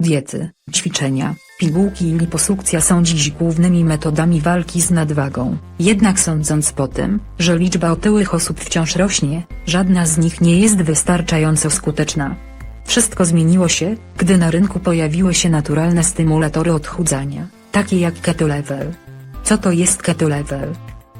Diety, ćwiczenia, pigułki i liposukcja są dziś głównymi metodami walki z nadwagą. Jednak sądząc po tym, że liczba otyłych osób wciąż rośnie, żadna z nich nie jest wystarczająco skuteczna. Wszystko zmieniło się, gdy na rynku pojawiły się naturalne stymulatory odchudzania, takie jak Keto Level. Co to jest Keto Level?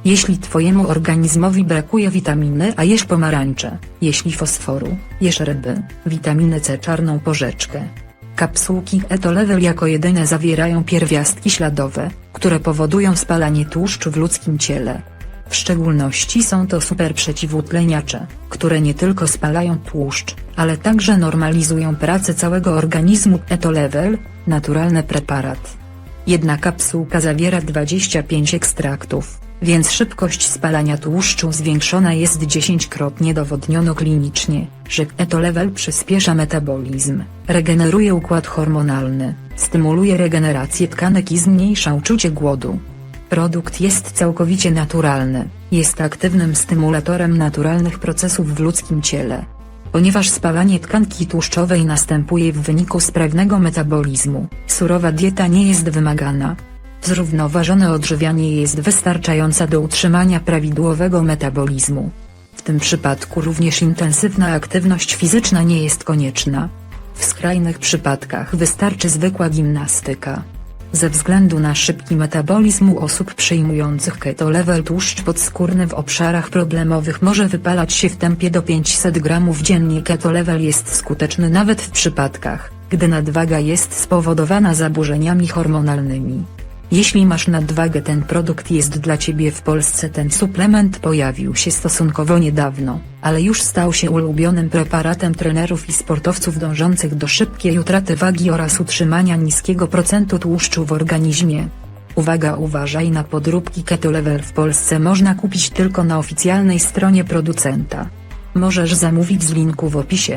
Jeśli twojemu organizmowi brakuje witaminy A jesz pomarańcze, jeśli fosforu, jesz ryby, witaminy C czarną porzeczkę. Kapsułki Keto Level jako jedyne zawierają pierwiastki śladowe, które powodują spalanie tłuszczu w ludzkim ciele. W szczególności są to super przeciwutleniacze, które nie tylko spalają tłuszcz, ale także normalizują pracę całego organizmu Keto Level, naturalny preparat. Jedna kapsułka zawiera 25 ekstraktów, więc szybkość spalania tłuszczu zwiększona jest dziesięćkrotnie dowodniono klinicznie, że keto level przyspiesza metabolizm, regeneruje układ hormonalny, stymuluje regenerację tkanek i zmniejsza uczucie głodu. Produkt jest całkowicie naturalny, jest aktywnym stymulatorem naturalnych procesów w ludzkim ciele. Ponieważ spalanie tkanki tłuszczowej następuje w wyniku sprawnego metabolizmu, surowa dieta nie jest wymagana. Zrównoważone odżywianie jest wystarczająca do utrzymania prawidłowego metabolizmu. W tym przypadku również intensywna aktywność fizyczna nie jest konieczna. W skrajnych przypadkach wystarczy zwykła gimnastyka. Ze względu na szybki metabolizm u osób przyjmujących keto level tłuszcz podskórny w obszarach problemowych może wypalać się w tempie do 500 gramów dziennie keto level jest skuteczny nawet w przypadkach, gdy nadwaga jest spowodowana zaburzeniami hormonalnymi. Jeśli masz nadwagę ten produkt jest dla Ciebie w Polsce ten suplement pojawił się stosunkowo niedawno, ale już stał się ulubionym preparatem trenerów i sportowców dążących do szybkiej utraty wagi oraz utrzymania niskiego procentu tłuszczu w organizmie. Uwaga uważaj na podróbki Keto Level w Polsce można kupić tylko na oficjalnej stronie producenta. Możesz zamówić z linku w opisie.